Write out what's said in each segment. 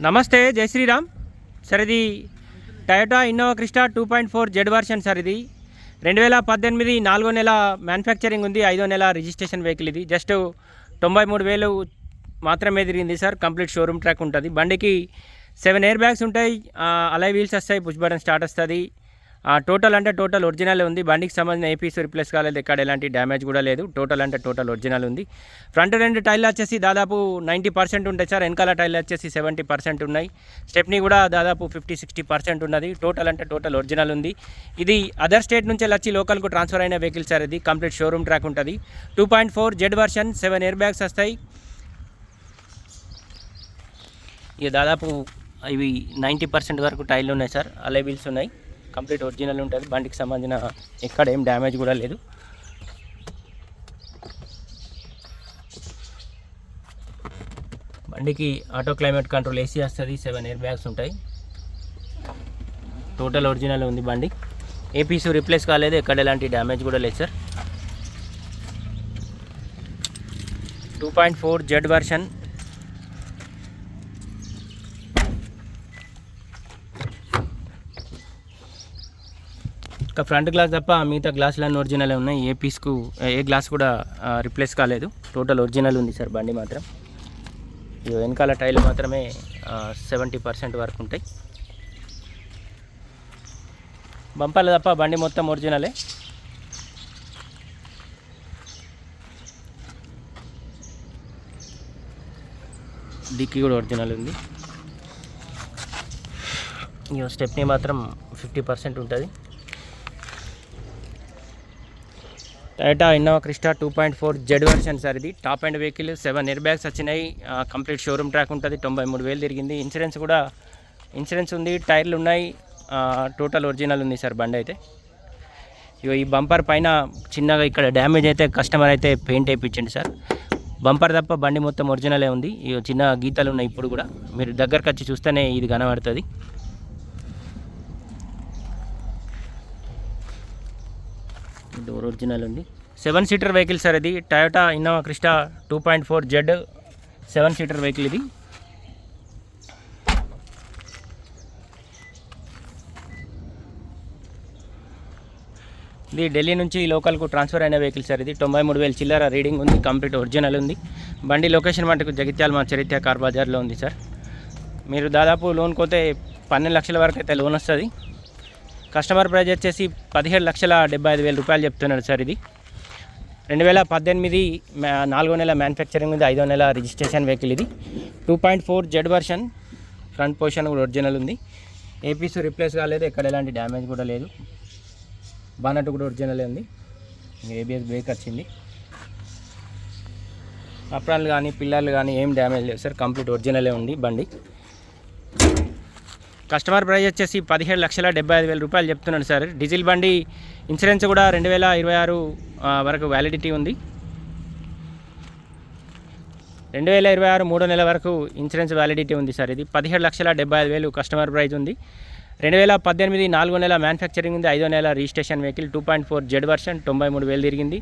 నమస్తే జై శ్రీరామ్. సార్ ఇది Toyota Innova Crysta two point four Z version sir ఇది రెండు వేల పద్దెనిమిది నాలుగో నెల మ్యానుఫ్యాక్చరింగ్ ఉంది ఐదో నెల రిజిస్ట్రేషన్ వెహికల్ ఇది. జస్ట్ తొంభై మూడు వేలు మాత్రమే తిరిగింది సార్. కంప్లీట్ షోరూమ్ ట్రాక్ ఉంటుంది. బండికి సెవెన్ ఎయిర్ బ్యాగ్స్ ఉంటాయి అలై వీల్స్ వస్తాయి పుష్ బటన్ స్టార్ట్ వస్తుంది. టోటల్ అంటే టోటల్ ఒరిజినల్ ఉంది. బండికి సంబంధించిన ఏపీస్ రిప్లేస్ కాలేదు. ఎక్కడ ఎలాంటి డ్యామేజ్ కూడా లేదు. టోటల్ అంటే టోటల్ ఒరిజినల్ ఉంది. ఫ్రంట్ రెండు టైర్లు వచ్చేసి దాదాపు నైంటీ పర్సెంట్ ఉంటాయి సార్. వెనకాల టైర్లు వచ్చేసి సెవెంటీ పర్సెంట్ ఉన్నాయి. స్టెప్ని కూడా దాదాపు ఫిఫ్టీ సిక్స్టీ పర్సెంట్ ఉన్నది. టోటల్ అంటే టోటల్ ఒరిజినల్ ఉంది. ఇది అదర్ స్టేట్ నుంచి వచ్చి లోకల్కు ట్రాన్స్ఫర్ అయిన వెహికల్ సార్ ఇది. కంప్లీట్ షోరూమ్ ట్రాక్ ఉంటుంది. Two point four Z version seven air bags వస్తాయి. ఇక దాదాపు ఇవి నైంటీ పర్సెంట్ వరకు టైర్లు ఉన్నాయి సార్. అలే ఉన్నాయి. కంప్లీట్ ఒరిజినల్ ఉంటుంది. బండికి సంబంధించిన ఎక్కడ ఏం డ్యామేజ్ కూడా లేదు. బండికి ఆటో క్లైమేట్ కంట్రోల్ ఏసీ వస్తుంది. సెవెన్ ఎయిర్ బ్యాగ్స్ ఉంటాయి. టోటల్ ఒరిజినల్ ఉంది బండి. ఏ పీసు రిప్లేస్ కాలేదు. ఎక్కడ ఎలాంటి డ్యామేజ్ కూడా లేదు sir. Two point four Z version ఇంకా ఫ్రంట్ గ్లాస్ తప్ప మిగతా గ్లాసులన్నీ ఒరిజినల్ ఉన్నాయి. ఏ పీస్కు ఏ గ్లాస్ కూడా రిప్లేస్ కాలేదు. టోటల్ ఒరిజినల్ ఉంది సార్ బండి మాత్రం. ఇవి వెనకాల టైర్లు మాత్రమే సెవెంటీ పర్సెంట్ వరకు ఉంటాయి. బంపర్లు తప్ప బండి మొత్తం ఒరిజినలే. డిక్కీ కూడా ఒరిజినల్ ఉంది. స్టెప్ని మాత్రం ఫిఫ్టీ పర్సెంట్ ఉంటుంది. Toyota Innova Crysta two point four Z version sir ఇది. Top and vehicle seven air bags వచ్చినాయి. కంప్లీట్ షోరూమ్ ట్రాక్ ఉంటుంది. తొంభై మూడు వేలు తిరిగింది. ఇన్సూరెన్స్ కూడా ఇన్సూరెన్స్ ఉంది టైర్లు ఉన్నాయి. టోటల్ ఒరిజినల్ ఉంది సార్ బండి అయితే. ఇగో ఈ బంపర్ పైన చిన్నగా ఇక్కడ డ్యామేజ్ అయితే కస్టమర్ అయితే పెయింట్ వేయించండి సార్. బంపర్ తప్ప బండి మొత్తం ఒరిజినలే ఉంది. ఇగో చిన్న గీతలు ఉన్నాయి ఇప్పుడు కూడా. మీరు దగ్గరకు వచ్చి చూస్తేనే ఇది కనబడుతుంది. డోర్ ఒరిజినల్ ఉంది. సెవెన్ సీటర్ వెహికల్ సార్ ఇది. Toyota Innova Crysta two point four Z seven seater vehicle ఇది. ఇది ఢిల్లీ నుంచి లోకల్కు ట్రాన్స్ఫర్ అయిన వెహికల్ సార్ ఇది. తొంభై మూడు వేలు చిల్లర రీడింగ్ ఉంది కంప్లీట్ ఒరిజినల్ ఉంది. బండి లొకేషన్ మటుకు జగిత్యాల మా చరిత్ర కార్ బజార్లో ఉంది సార్ మీరు దాదాపు లోన్ కోతే పన్నెండు లక్షల వరకు అయితే లోన్ వస్తుంది. కస్టమర్ ప్రైజ్ వచ్చేసి పదిహేడు లక్షల డెబ్బై ఐదు వేల రూపాయలు చెప్తున్నాడు సార్ ఇది. రెండు వేల పద్దెనిమిది మ్యా- నాలుగో నెల మ్యానుఫ్యాక్చరింగ్ ఉంది ఐదో నెల రిజిస్ట్రేషన్ వెహికల్ ఇది. Two point four Z version front position కూడా ఒరిజినల్ ఉంది. ఏపీస్ రిప్లేస్ కాలేదు ఎక్కడ ఎలాంటి డ్యామేజ్ కూడా లేదు. బానట్ కూడా ఒరిజినలే ఉంది. ఏబిఎస్ బ్రేక్ వచ్చింది. అప్రాన్లు కానీ పిల్లర్లు కానీ ఏం డ్యామేజ్ లేదు సార్ కంప్లీట్ ఒరిజినలే ఉంది బండి. కస్టమర్ ప్రైస్ వచ్చేసి పదిహేడు లక్షల డెబ్బై ఐదు వేల రూపాయలు చెప్తున్నాను సార్. డీజిల్ బండి ఇన్సూరెన్స్ కూడా రెండు వేల ఇరవై ఆరు వరకు వ్యాలిడిటీ ఉంది. రెండు వేల ఇరవై ఆరు మూడో నెల వరకు ఇన్సూరెన్స్ వ్యాలిడిటీ ఉంది సార్. ఇది పదిహేడు లక్షల డెబ్బై ఐదు వేలు కస్టమర్ ప్రైస్ ఉంది. రెండు వేల పద్దెనిమిది నాలుగో నెల మ్యానుఫ్యాక్చరింగ్ ఉంది. ఐదో నెల registration vehicle two point four Z version తొంభై మూడు వేలు తిరిగింది.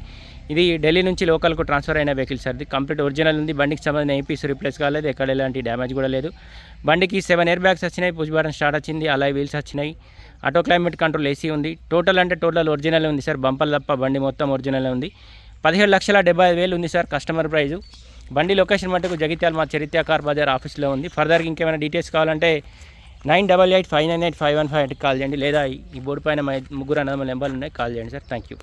ఇది ఢిల్లీ నుంచి లోకల్కు ట్రాన్స్ఫర్ అయిన వెహికల్ సార్. ఇది కంప్లీట్ ఒరిజినల్ ఉంది. బండికి సంబంధించిన ఏపీస్ రిప్లేస్ కాలేదు. ఎక్కడ ఎలాంటి డ్యామేజ్ కూడా లేదు. బండికి సెవెన్ ఎయిర్ బ్యాగ్స్ వచ్చినాయి. పుష్ బటన్ స్టార్ట్ వచ్చింది. అలాగే వీల్స్ వచ్చినాయి. ఆటో క్లైమేట్ కంట్రోల్ ఏసీ ఉంది. టోటల్ అంటే టోటల్ ఒరిజినల్ ఉంది సార్. బంపర్ తప్ప బండి మొత్తం ఒరిజినల్ ఉంది. పదిహేడు లక్షల డెబ్బై ఐదు వేలు ఉంది సార్ కస్టమర్ ప్రైజు. బండి లొకేషన్ మటుకు జగిత్యాల మా చరిత్ర కార్ బజార్ ఆఫీస్లో ఉంది. ఫర్దర్గా ఇంకేమైనా డీటెయిల్స్ కావాలంటే nine double eight five nine eight five one five call చేయండి. లేదా ఈ బోర్డు పైన ముగ్గురు అన్నదమ్ముల నెంబర్లు ఉన్నాయి. కాల్ చేయండి సార్. Thank you.